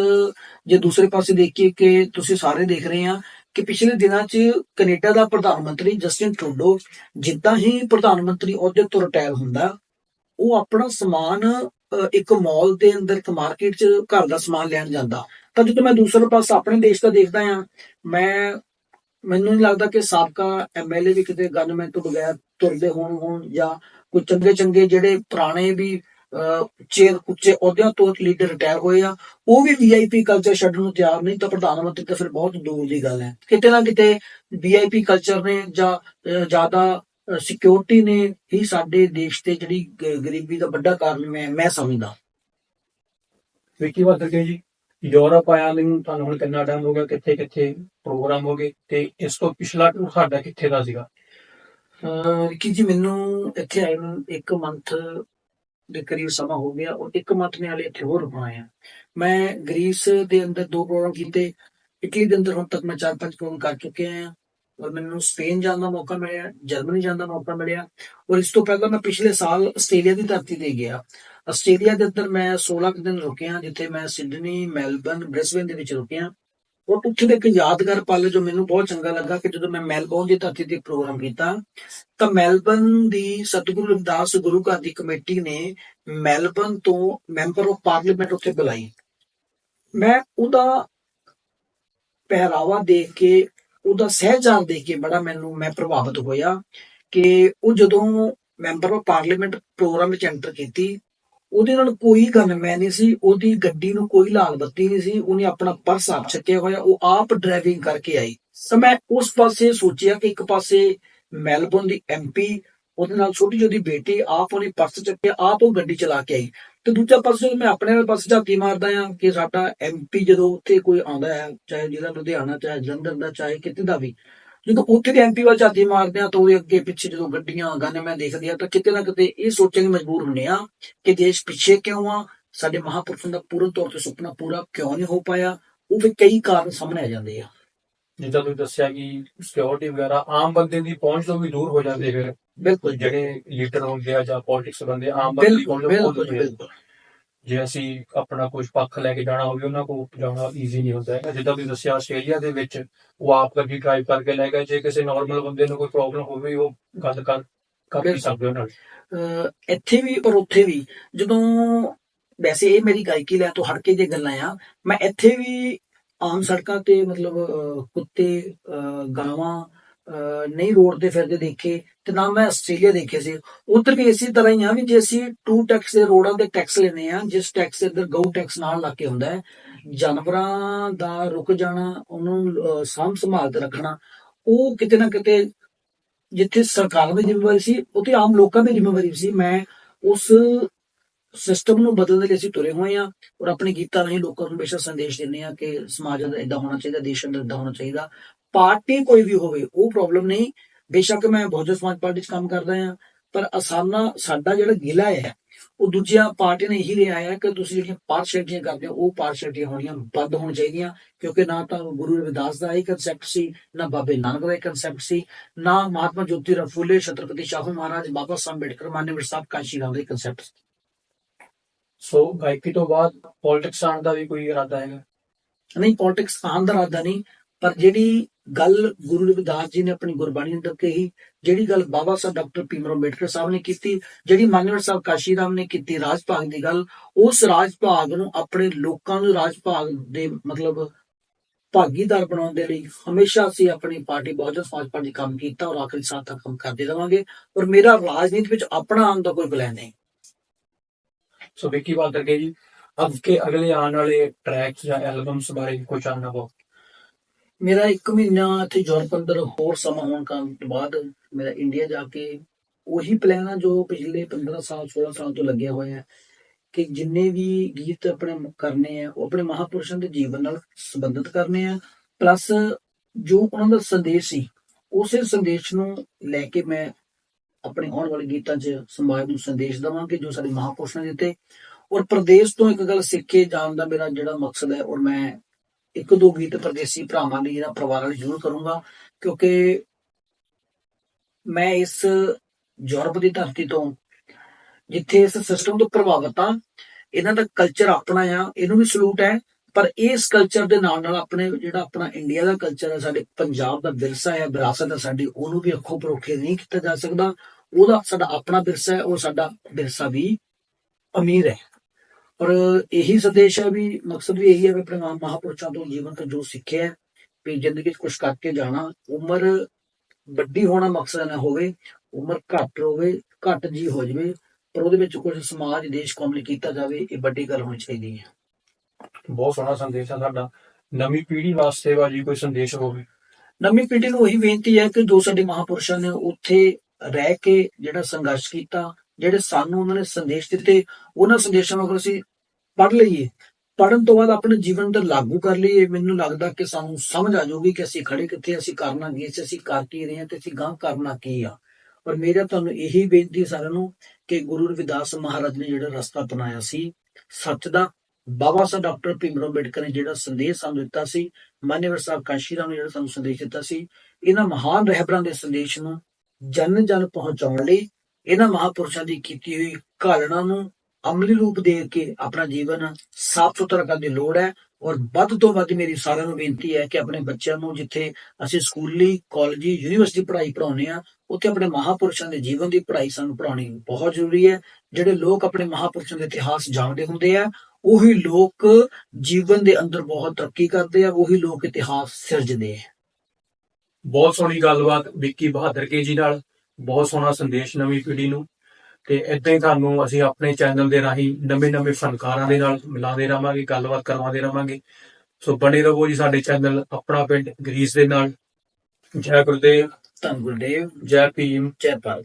ਜੇ ਦੂਸਰੇ ਪਾਸੇ ਦੇਖੀਏ ਕਿ ਤੁਸੀਂ ਸਾਰੇ ਦੇਖ ਰਹੇ ਆ ਕਿ ਪਿਛਲੇ ਦਿਨਾਂ 'ਚ ਕੈਨੇਡਾ ਦਾ ਪ੍ਰਧਾਨ ਮੰਤਰੀ ਜਸਟਿਨ ਟਰੂਡੋ ਜਿੱਦਾਂ ਹੀ ਪ੍ਰਧਾਨ ਮੰਤਰੀ ਅਹੁਦੇ ਤੋਂ ਰਿਟਾਇਰ ਹੁੰਦਾ ਉਹ ਆਪਣਾ ਸਮਾਨ ਇੱਕ ਮਾਲ ਦੇ ਅੰਦਰ ਇੱਕ ਮਾਰਕੀਟ 'ਚ ਘਰ ਦਾ ਸਮਾਨ ਲੈਣ ਜਾਂਦਾ। ਤਾਂ ਜਦੋਂ ਮੈਂ ਦੂਸਰੇ ਪਾਸੇ ਆਪਣੇ ਦੇਸ਼ ਦਾ ਦੇਖਦਾ ਆ ਮੈਂ ਮੈਨੂੰ ਨਹੀਂ ਲੱਗਦਾ ਕਿ ਸਾਬਕਾ ਐਮਐਲਏ ਵੀ ਕਿਤੇ ਗਨਮੈਨ ਤੋਂ ਬਗੈਰ ਤੁਰਦੇ ਹੋਣ ਹੋਣ ਜਾਂ ਕੋਈ ਚੰਗੇ ਚੰਗੇ ਜਿਹੜੇ ਪੁਰਾਣੇ ਵੀ ਚੇਅਰ ਉੱਚੇ ਅਹੁਦਿਆਂ ਤੋਂ ਲੀਡਰ ਰਿਟਾਇਰ ਹੋਏ ਆ, ਉਹ ਵੀ ਵੀਆਈਪੀ ਕਲਚਰ ਛੱਡਣ ਨੂੰ ਤਿਆਰ ਨਹੀਂ, ਤਾਂ ਪ੍ਰਧਾਨ ਮੰਤਰੀ ਤਾਂ ਫਿਰ ਬਹੁਤ ਦੂਰ ਦੀ ਗੱਲ ਹੈ। ਕਿਤੇ ਨਾ ਕਿਤੇ ਵੀਆਈਪੀ ਕਲਚਰ ਨੇ ਜਾਂ ਜ਼ਿਆਦਾ ਸਿਕਿਉਰਿਟੀ ਨੇ ਹੀ ਸਾਡੇ ਦੇਸ਼ ਤੇ ਜਿਹੜੀ ਗਰੀਬੀ ਦਾ ਵੱਡਾ ਕਾਰਨ ਮੈਂ ਮੈਂ ਸਮਝਦਾ। ਵਿੱਕੀ ਕੇ ਜੀ ਯੂਰਪ ਆਇਆ ਨੂੰ ਤੁਹਾਨੂੰ ਹੁਣ ਕਿੰਨਾ ਟਾਈਮ ਹੋ ਗਿਆ, ਕਿੱਥੇ ਕਿੱਥੇ ਪ੍ਰੋਗਰਾਮ ਹੋ ਗਏ ਤੇ ਇਸ ਤੋਂ ਪਿਛਲਾ ਟੂਰ ਸਾਡਾ ਕਿੱਥੇ ਦਾ ਸੀਗਾ? ਅਹ ਜੀ, ਮੈਨੂੰ ਇੱਥੇ ਆਏ ਨੂੰ ਇੱਕ ਮੰਥ ਦੇ ਕਰੀਬ ਸਮਾਂ ਹੋ ਗਿਆ ਔਰ ਇੱਕ ਮੰਥ ਨੇ ਹਾਲੇ ਇੱਥੇ ਹੋਰ ਰੁਕਣਾ ਮੈਂ ਗ੍ਰੀਸ ਦੇ ਅੰਦਰ ਦੋ ਪ੍ਰੋਗਰਾਮ ਕੀਤੇ, ਇਟਲੀ ਦੇ ਅੰਦਰ ਹੁਣ ਤੱਕ ਮੈਂ ਚਾਰ ਪੰਜ ਪ੍ਰੋਗਰਾਮ ਕਰ ਚੁੱਕਿਆ ਹਾਂ ਔਰ ਮੈਨੂੰ ਸਪੇਨ ਜਾਣ ਦਾ ਮੌਕਾ ਮਿਲਿਆ, ਜਰਮਨੀ ਜਾਣ ਦਾ ਮੌਕਾ ਮਿਲਿਆ ਔਰ ਇਸ ਤੋਂ ਪਹਿਲਾਂ ਮੈਂ ਪਿਛਲੇ ਸਾਲ ਆਸਟ੍ਰੇਲੀਆ ਦੀ ਧਰਤੀ ਤੇ ਗਿਆ। ਆਸਟ੍ਰੇਲੀਆ ਦੇ ਅੰਦਰ ਮੈਂ 16 ਕੁ ਦਿਨ ਰੁਕਿਆ, ਜਿੱਥੇ ਮੈਂ ਸਿਡਨੀ, ਮੈਲਬਰਨ, ਬ੍ਰਿਸਬੇਨ ਦੇ ਵਿੱਚ ਰੁਕਿਆ। ਔਰ ਉੱਥੇ ਦੇ ਇੱਕ ਯਾਦਗਾਰ ਪਲ ਜੋ ਮੈਨੂੰ ਬਹੁਤ ਚੰਗਾ ਲੱਗਾ ਕਿ ਜਦੋਂ ਮੈਂ ਮੈਲਬੌਰਨ ਦੀ ਧਰਤੀ ਤੇ ਪ੍ਰੋਗਰਾਮ ਕੀਤਾ, ਤਾਂ ਮੈਲਬਰਨ ਦੀ ਸਤਿਗੁਰੂ ਰਵਿਦਾਸ ਗੁਰੂ ਘਰ ਦੀ ਕਮੇਟੀ ਨੇ ਮੈਲਬਰਨ ਤੋਂ ਮੈਂਬਰ ਆਫ ਪਾਰਲੀਮੈਂਟ ਉੱਥੇ ਬੁਲਾਈ। ਮੈਂ ਉਹਦਾ ਪਹਿਰਾਵਾ ਦੇਖ ਕੇ, ਉਹਦਾ ਸਹਿਜਾਰ ਦੇਖ ਕੇ ਬੜਾ ਮੈਨੂੰ, ਮੈਂ ਪ੍ਰਭਾਵਿਤ ਹੋਇਆ ਕਿ ਉਹ ਜਦੋਂ ਮੈਂਬਰ ਆਫ ਪਾਰਲੀਮੈਂਟ ਪ੍ਰੋਗਰਾਮ ਵਿੱਚ ਐਂਟਰ ਕੀਤੀ ਉਹਦੇ ਨਾਲ ਕੋਈ ਗਨਮੈਨ ਨਹੀਂ ਸੀ, ਉਹਦੀ ਗੱਡੀ ਨੂੰ ਕੋਈ ਲਾਲ ਬੱਤੀ ਨਹੀਂ ਸੀ, ਉਹਨੇ ਆਪਣਾ ਪਰਸ ਆਪ ਚੱਕਿਆ ਹੋਇਆ, ਉਹ ਆਪ ਡਰਾਈਵਿੰਗ ਕਰਕੇ ਆਈ। ਤਾਂ ਮੈਂ ਉਸ ਪਾਸੇ ਸੋਚਿਆ ਕਿ ਇੱਕ ਪਾਸੇ ਮੈਲਬੌਰਨ ਦੀ ਐਮਪੀ ਉਹਦੇ ਨਾਲ ਛੋਟੀ ਜਿਹੀ ਬੇਟੀ, ਆਪ ਉਹਨੇ ਪਰਸ ਚੱਕਿਆ, ਆਪ ਉਹ ਗੱਡੀ ਚਲਾ ਕੇ ਆਈ। ਤੇ ਦੂਜਾ ਪਾਸੇ ਮੈਂ ਆਪਣੇ ਨਾਲ ਪਾਸੇ ਝਾਤੀ ਮਾਰਦਾ ਆ ਕਿ ਸਾਡਾ ਐਮਪੀ ਜਦੋਂ ਉੱਥੇ ਕੋਈ ਆਉਂਦਾ ਹੈ, ਚਾਹੇ ਜ਼ਿਲ੍ਹਾ ਲੁਧਿਆਣਾ, ਚਾਹੇ ਜਲੰਧਰ ਦਾ, ਚਾਹੇ ਕਿਤੇ ਦਾ ਵੀ ਜਦੋਂ ਉੱਥੇ ਦੇ ਐਮਪੀ ਵੱਲ ਝਾਤੀ ਮਾਰਦੇ ਆ ਤਾਂ ਉਹਦੇ ਅੱਗੇ ਪਿੱਛੇ ਜਦੋਂ ਗੱਡੀਆਂ ਗਾਣੇ ਮੈਂ ਦੇਖਦੀ ਆ ਤਾਂ ਕਿਤੇ ਨਾ ਕਿਤੇ ਇਹ ਸੋਚਣ ਲਈ ਮਜਬੂਰ ਹੁੰਦੇ ਆ ਕਿ ਦੇਸ਼ ਪਿੱਛੇ ਕਿਉਂ ਆ ਸਾਡੇ ਮਹਾਪੁਰਸ਼ਾਂ ਦਾ ਪੂਰਨ ਤੌਰ ਤੇ ਸੁਪਨਾ ਪੂਰਾ ਕਿਉਂ ਨਹੀਂ ਹੋ ਪਾਇਆ ਉਹ ਵੀ ਕਈ ਕਾਰਨ ਸਾਹਮਣੇ ਆ ਜਾਂਦੇ ਆ। ਜਿੱਦਾਂ ਤੁਸੀਂ ਦੱਸਿਆ ਕਿ ਸਿਕਿਉਰਿਟੀ ਵਗੈਰਾ ਆਮ ਬੰਦੇ ਦੀ ਪਹੁੰਚ ਤੋਂ ਵੀ ਦੂਰ ਹੋ ਜਾਂਦੇ ਫਿਰ। ਬਿਲਕੁਲ। ਜਿਹੜੇ ਲੀਡਰ ਹੁੰਦੇ ਆ ਜਾਂ ਪੋਲਿਟਿਕਸ ਬੰਦੇ ਆਮ ਬੰਦੇ ਦੀ ਪਹੁੰਚ ਤੋਂ ਬਿਲਕੁਲ ਦੂਰ ਹੋ ਜਾਂਦੇ। ਬਿਲਕੁਲ ਜੇ ਅਸੀਂ ਆਪਣਾ ਕੁਝ ਪੱਖ ਲੈ ਕੇ ਜਾਣਾ ਹੋਵੇ ਉਹਨਾਂ ਕੋਲ ਜਾਣਾ ਈਜ਼ੀ ਨਹੀਂ ਹੁੰਦਾ ਹੈ ਜਿੱਦਾਂ ਤੁਸੀਂ ਦੱਸਿਆ ਆਸਟ੍ਰੇਲੀਆ ਦੇ ਵਿੱਚ ਉਹ ਆਪ ਗੱਡੀ ਡਰਾਈਵ ਕਰਕੇ ਲੈ ਗਏ। ਜੇ ਕਿਸੇ ਨਾਰਮਲ ਬੰਦੇ ਨੂੰ ਕੋਈ ਪ੍ਰੋਬਲਮ ਹੋਵੇ ਉਹ ਗੱਲ ਕਰ ਕਰ ਵੀ ਸਕਦੇ ਉਹਨਾਂ ਨਾਲ। ਅਹ ਇੱਥੇ ਵੀ ਔਰ ਉੱਥੇ ਵੀ ਜਦੋਂ ਵੈਸੇ ਇਹ ਮੇਰੀ ਗਾਇਕੀ ਲੈ ਤੋਂ ਹਟ ਕੇ ਜੇ ਗੱਲਾਂ ਆ ਮੈਂ ਇੱਥੇ ਵੀ ਆਮ ਸੜਕਾਂ ਤੇ ਮਤਲਬ ਕੁੱਤੇ ਅਹ, ਗਾਵਾਂ ਨਹੀਂ ਰੋਡ ਤੇ ਫਿਰਦੇ ਦੇਖੇ ਤੇ ਨਾ ਮੈਂ ਆਸਟ੍ਰੇਲੀਆ ਦੇਖੇ ਸੀ। ਉਧਰ ਵੀ ਇਸੇ ਤਰ੍ਹਾਂ ਹੀ ਆ ਵੀ ਜੇ ਅਸੀਂ ਟੂ ਟੈਕਸ ਦੇ ਰੋਡਾਂ ਦੇ ਟੈਕਸ ਲੈਨੇ ਆ ਜਿਸ ਟੈਕਸ ਦੇ ਗਊ ਟੈਕਸ ਨਾਲ ਲੱਗ ਕੇ ਹੁੰਦਾ ਹੈ ਜਾਨਵਰਾਂ ਦਾ ਰੁਕ ਜਾਣਾ ਉਹਨੂੰ ਅਹ, ਸਾਂਭ ਸੰਭਾਲ ਕੇ ਰੱਖਣਾ ਉਹ ਕਿਤੇ ਨਾ ਕਿਤੇ ਜਿੱਥੇ ਸਰਕਾਰ ਦੀ ਜ਼ਿੰਮੇਵਾਰੀ ਸੀ ਉੱਥੇ ਆਮ ਲੋਕਾਂ ਦੀ ਜ਼ਿੰਮੇਵਾਰੀ ਸੀ। ਮੈਂ ਉਸ ਸਿਸਟਮ ਨੂੰ ਬਦਲਣ ਲਈ ਅਸੀਂ ਤੁਰੇ ਹੋਏ ਆ ਔਰ ਆਪਣੇ ਗੀਤਾਂ ਰਾਹੀਂ ਲੋਕਾਂ ਨੂੰ ਹਮੇਸ਼ਾ ਸੰਦੇਸ਼ ਦਿੰਦੇ ਆ ਕਿ ਸਮਾਜ ਦਾ ਇਦਾਂ ਹੋਣਾ ਚਾਹੀਦਾ ਦੇਸ਼ ਅੰਦਰ ਇਦਾਂ ਹੋਣਾ ਚਾਹੀਦਾ। ਪਾਰਟੀ ਕੋਈ ਵੀ ਹੋਵੇ ਉਹ ਪ੍ਰੋਬਲਮ ਨਹੀਂ। ਬੇਸ਼ੱਕ ਮੈਂ ਬਹੁਜਨ ਸਮਾਜ ਪਾਰਟੀ 'ਚ ਕੰਮ ਕਰਦਾ ਆ ਪਰ ਅਸਾਨਾ ਸਾਡਾ ਜਿਹੜਾ ਗਿਲਾ ਹੈ ਉਹ ਦੂਜੀਆਂ ਪਾਰਟੀਆਂ ਨੇ ਇਹੀ ਰਿਹਾ ਹੈ ਕਿ ਤੁਸੀਂ ਜਿਹੜੀਆਂ ਪਾਰਸ਼ੈਲਟੀਆਂ ਕਰਦੇ ਹੋ ਉਹ ਪਾਰਸ਼ੈਲਟੀਆਂ ਹੋਣੀਆਂ ਬੰਦ ਹੋਣੀਆਂ ਚਾਹੀਦੀਆਂ ਕਿਉਂਕਿ ਨਾ ਤਾਂ ਗੁਰੂ ਰਵਿਦਾਸ ਦਾ ਇਹ ਕਨਸੈਪਟ ਸੀ ਨਾ ਬਾਬੇ ਨਾਨਕ ਦਾ ਇਹ ਕਨਸੈਪਟ ਸੀ ਨਾ ਮਹਾਤਮਾ ਜੋਤੀ ਫੁਲੇ ਛਤਰਪਤੀ ਸ਼ਾਹੂ ਮਹਾਰਾਜ ਬਾਬਾ ਸਾਹਿਬ ਅੰਬੇਡਕਰ ਮਾਨਯਵਰ ਸਾਹਿਬ ਕਾਂਸ਼ੀ ਰਾਮ ਦੇ ਕਨਸੈਪਟ ਸੋ। ਗਾਇਕੀ ਤੋਂ ਬਾਅਦ ਪੋਲਿਟਿਕਸ ਆਉਣ ਦਾ ਵੀ ਕੋਈ ਇਰਾਦਾ ਹੈਗਾ? ਨਹੀਂ ਪੋਲਿਟਿਕਸ ਆਉਣ ਦਾ ਇਰਾਦਾ ਨਹੀਂ ਪਰ ਜਿਹੜੀ ਗੱਲ ਗੁਰੂ ਰਵਿਦਾਸ ਜੀ ਨੇ ਆਪਣੀ ਗੁਰਬਾਣੀ ਅੰਦਰ ਕਹੀ, ਜਿਹੜੀ ਗੱਲ ਬਾਬਾ ਸਾਹਿਬ ਡਾਕਟਰ ਭੀਮਰਾਓ ਅੰਬੇਡਕਰ ਸਾਹਿਬ ਨੇ ਕੀਤੀ, ਜਿਹੜੀ ਮਾਨਵਰ ਸਾਹਿਬ ਕਾਸ਼ੀ ਰਾਮ ਨੇ ਕੀਤੀ ਰਾਜ ਭਾਗ ਦੀ ਗੱਲ, ਉਸ ਰਾਜ ਭਾਗ ਨੂੰ ਆਪਣੇ ਲੋਕਾਂ ਨੂੰ ਰਾਜ ਭਾਗ ਦੇ ਮਤਲਬ ਭਾਗੀਦਾਰ ਬਣਾਉਣ ਦੇ ਲਈ ਹਮੇਸ਼ਾ ਅਸੀਂ ਆਪਣੀ ਪਾਰਟੀ ਬਹੁਜਨ ਸਮਾਜ ਪਾਰਟੀ ਕੰਮ ਕੀਤਾ ਔਰ ਆਖਰੀ ਸਾਲ ਤੱਕ ਕੰਮ ਕਰਦੇ ਰਵਾਂਗੇ। ਔਰ ਮੇਰਾ ਰਾਜਨੀਤੀ ਵਿੱਚ ਆਪਣਾ ਆਉਣ ਦਾ ਕੋਈ ਪਲਾਨ ਨਹੀਂ। ਸੋ ਵਿੱਕੀ ਬਾਤ ਕਰਕੇ ਜੀ। ਅਬ ਕੇ ਅਗਲੇ ਆਉਣ ਵਾਲੇ ਟਰੈਕਸ ਜਾਂ ਐਲਬਮਸ ਬਾਰੇ ਕੁਝ ਜਾਣਨਾ ਬਹੁਤ ਮੇਰਾ 1 ਮਹੀਨਾ ਇੱਥੇ ਯੂਰਪ ਅੰਦਰ ਹੋਰ ਸਮਾਂ ਹੋਣ ਕਾਰਨ ਤੋਂ ਬਾਅਦ ਮੇਰਾ ਇੰਡੀਆ ਜਾ ਕੇ ਉਹੀ ਪਲਾਨ ਆ ਜੋ ਪਿਛਲੇ 15 ਸਾਲ 16 ਸਾਲ ਤੋਂ ਲੱਗਿਆ ਹੋਇਆ ਹੈ ਕਿ ਜਿੰਨੇ ਵੀ ਗੀਤ ਆਪਣੇ ਕਰਨੇ ਆ, ਉਹ ਆਪਣੇ ਮਹਾਪੁਰਸ਼ਾਂ ਦੇ ਜੀਵਨ ਨਾਲ ਸੰਬੰਧਿਤ ਕਰਨੇ ਆ। ਪਲੱਸ ਜੋ ਉਹਨਾਂ ਦਾ ਸੰਦੇਸ਼ ਸੀ, ਉਸੇ ਸੰਦੇਸ਼ ਨੂੰ ਲੈ ਕੇ ਮੈਂ ਆਪਣੇ ਆਉਣ ਵਾਲੇ ਗੀਤਾਂ 'ਚ ਸਮਾਜ ਨੂੰ ਸੰਦੇਸ਼ ਦਵਾਂਗੇ ਜੋ ਸਾਡੇ ਮਹਾਪੁਰਸ਼ਾਂ ਨੇ ਦਿੱਤੇ। ਔਰ ਪ੍ਰਦੇਸ਼ ਤੋਂ ਇੱਕ ਗੱਲ ਸਿੱਖ ਕੇ ਜਾਣ ਦਾ ਮੇਰਾ ਜਿਹੜਾ ਮਕਸਦ ਹੈ, ਔਰ ਮੈਂ ਇੱਕ ਦੋ ਗੀਤ ਪਰਦੇਸੀ ਭਰਾਵਾਂ ਲਈ ਜਿਹੜਾ ਪਰਿਵਾਰਾਂ ਲਈ ਜ਼ਰੂਰ ਕਰੂੰਗਾ, ਕਿਉਂਕਿ ਮੈਂ ਇਸ ਯੂਰਪ ਦੀ ਧਰਤੀ ਤੋਂ ਜਿੱਥੇ ਇਸ ਸਿਸਟਮ ਤੋਂ ਪ੍ਰਭਾਵਿਤ ਆ ਇਹਨਾਂ ਦਾ ਕਲਚਰ ਆਪਣਾ ਆ, ਇਹਨੂੰ ਵੀ ਸਲੂਟ ਹੈ, ਪਰ ਇਸ ਕਲਚਰ ਦੇ ਨਾਲ ਨਾਲ ਆਪਣੇ ਜਿਹੜਾ ਆਪਣਾ ਇੰਡੀਆ ਦਾ ਕਲਚਰ ਹੈ, ਸਾਡੇ ਪੰਜਾਬ ਦਾ ਵਿਰਸਾ ਹੈ, ਵਿਰਾਸਤ ਹੈ ਸਾਡੀ, ਉਹਨੂੰ ਵੀ ਅੱਖੋਂ ਪਰੋਖੇ ਨਹੀਂ ਕੀਤਾ ਜਾ ਸਕਦਾ, ਉਹਦਾ ਸਾਡਾ ਆਪਣਾ ਵਿਰਸਾ ਹੈ, ਉਹ ਸਾਡਾ ਵਿਰਸਾ ਵੀ ਅਮੀਰ ਹੈ। ਔਰ ਇਹੀ ਸੰਦੇਸ਼ ਹੈ ਵੀ ਮਕਸਦ ਵੀ ਇਹੀ ਹੈ ਵੀ ਆਪਣੇ ਮਹਾ- ਮਹਾਂਪੁਰਸ਼ਾਂ ਤੋਂ ਜੀਵਨ ਤੋਂ ਜੋ ਸਿੱਖਿਆ ਹੈ, ਵੀ ਜ਼ਿੰਦਗੀ 'ਚ ਕੁਝ ਕਰਕੇ ਜਾਣਾ ਉਮਰ ਵੱਡੀ ਹੋਣਾ ਮਕਸਦ ਨਾ ਹੋਵੇ ਉਮਰ ਘੱਟ ਹੋਵੇ ਘੱਟ ਜੀ ਹੋ ਜਾਵੇ ਪਰ ਉਹਦੇ ਵਿੱਚ ਕੁਝ ਸਮਾਜ ਦੇਸ਼ ਕੌਮ ਲਈ ਕੀਤਾ ਜਾਵੇ ਇਹ ਵੱਡੀ ਗੱਲ ਹੋਣੀ ਚਾਹੀਦੀ ਹੈ। ਬਹੁਤ ਸੋਹਣਾ ਸੰਦੇਸ਼ ਹੈ ਤੁਹਾਡਾ ਨਵੀਂ ਪੀੜ੍ਹੀ ਵਾਸਤੇ ਵਾ ਜੀ ਕੋਈ ਸੰਦੇਸ਼ ਹੋਵੇ। ਨਵੀਂ ਪੀੜ੍ਹੀ ਨੂੰ ਉਹੀ ਬੇਨਤੀ ਹੈ ਕਿ ਜੋ ਸਾਡੇ ਮਹਾਪੁਰਸ਼ਾਂ ਨੇ ਉੱਥੇ ਰਹਿ ਕੇ ਜਿਹੜਾ ਸੰਘਰਸ਼ ਕੀਤਾ ਜਿਹੜੇ ਸਾਨੂੰ ਉਹਨਾਂ ਨੇ ਸੰਦੇਸ਼ ਦਿੱਤੇ, ਉਹਨਾਂ ਸੰਦੇਸ਼ਾਂ ਨੂੰ ਅਗਰ ਅਸੀਂ ਪੜ੍ਹ ਲਈਏ। ਪੜ੍ਹਨ ਤੋਂ ਬਾਅਦ ਆਪਣੇ ਜੀਵਨ ਤੇ ਲਾਗੂ ਕਰ ਲਈਏ। ਮੈਨੂੰ ਲੱਗਦਾ ਕਿ ਸਾਨੂੰ ਸਮਝ ਆ ਜਾਊਗੀ ਕਿ ਅਸੀਂ ਖੜੇ ਕਿੱਥੇ ਅਸੀਂ ਕਰਨਾ ਕੀ ਸੀ ਅਸੀਂ ਕਰ ਕੀ ਰਹੇ ਹਾਂ ਤੇ ਅਸੀਂ ਗਾਂ ਕਰਨਾ ਕੀ ਆ। ਪਰ ਮੇਰਾ ਤੁਹਾਨੂੰ ਇਹੀ ਬੇਨਤੀ ਸਾਰਿਆਂ ਨੂੰ ਕਿ ਗੁਰੂ ਰਵਿਦਾਸ ਮਹਾਰਾਜ ਨੇ ਜਿਹੜਾ ਰਸਤਾ ਅਪਣਾਇਆ ਸੀ, ਸੱਚ ਦਾ, ਬਾਬਾ ਸਾਹਿਬ ਡਾਕਟਰ ਭੀਮਰਾਓ ਅੰਬੇਡਕਰ ਨੇ ਜਿਹੜਾ ਸੰਦੇਸ਼ ਸਾਨੂੰ ਦਿੱਤਾ ਸੀ, ਮਾਨਵਰ ਸਾਹਿਬ ਕਾਸ਼ੀਰਾਮ ਨੇ ਜਿਹੜਾ ਸਾਨੂੰ ਸੰਦੇਸ਼ ਦਿੱਤਾ ਸੀ, ਇਹਨਾਂ ਮਹਾਨ ਰਹਿਬਰਾਂ ਦੇ ਸੰਦੇਸ਼ ਨੂੰ ਜਨ ਜਨ ਪਹੁੰਚਾਉਣ ਲਈ ਇਹਨਾਂ ਮਹਾਪੁਰਸ਼ਾਂ ਦੀ ਕੀਤੀ ਹੋਈ ਘਾਲਣਾ ਨੂੰ ਅਮਲੀ ਰੂਪ ਦੇ ਕੇ ਆਪਣਾ ਜੀਵਨ ਸਾਫ਼ ਸੁਥਰਾ ਕਰਨ ਦੀ ਲੋੜ ਹੈ ਔਰ ਵੱਧ ਤੋਂ ਵੱਧ ਮੇਰੀ ਸਾਰਿਆਂ ਨੂੰ ਬੇਨਤੀ ਹੈ ਕਿ ਆਪਣੇ ਬੱਚਿਆਂ ਨੂੰ ਜਿੱਥੇ ਅਸੀਂ ਸਕੂਲੀ, ਕਾਲਜੀ, ਯੂਨੀਵਰਸਿਟੀ ਪੜ੍ਹਾਈ ਪੜਾਉਂਦੇ ਆ ਉੱਥੇ ਆਪਣੇ ਮਹਾਪੁਰਸ਼ਾਂ ਦੇ ਜੀਵਨ ਦੀ ਪੜ੍ਹਾਈ ਸਾਨੂੰ ਪੜਾਉਣੀ ਬਹੁਤ ਜ਼ਰੂਰੀ ਹੈ। ਜਿਹੜੇ ਲੋਕ ਆਪਣੇ ਮਹਾਪੁਰਸ਼ਾਂ ਦੇ ਇਤਿਹਾਸ ਜਾਣਦੇ ਹੁੰਦੇ ਆ, ਉਹੀ ਲੋਕ ਜੀਵਨ ਦੇ ਅੰਦਰ ਬਹੁਤ ਤਰੱਕੀ ਕਰਦੇ ਆ, ਉਹੀ ਲੋਕ ਇਤਿਹਾਸ ਸਿਰਜਦੇ ਆ। ਬਹੁਤ ਸੋਹਣੀ ਗੱਲਬਾਤ ਵਿੱਕੀ ਬਹਾਦਰ ਕੇ ਜੀ ਨਾਲ। ਬਹੁਤ ਸੋਹਣਾ ਸੰਦੇਸ਼ ਨਵੀਂ ਪੀੜ੍ਹੀ ਨੂੰ। ਤੇ ਇਦਾਂ ਹੀ ਤੁਹਾਨੂੰ ਅਸੀਂ ਆਪਣੇ ਚੈਨਲ ਦੇ ਰਾਹੀਂ ਨਵੇਂ-ਨਵੇਂ ਫਨਕਾਰਾਂ ਦੇ ਨਾਲ ਮਿਲਾਉਂਦੇ ਰਵਾਂਗੇ ਗੱਲਬਾਤ ਕਰਵਾਉਂਦੇ ਰਵਾਂਗੇ ਸੋ ਬਣੇ ਰਹੋ ਜੀ ਸਾਡੇ ਚੈਨਲ ਆਪਣਾ ਪਿੰਡ ਗਰੀਸ ਦੇ ਨਾਲ। ਜੈ ਗੁਰਦੇਵ। ਧੰਨ ਗੁਰਦੇਵ। ਜੈ ਭੀਮ। ਜੈ ਭਾਰਤ।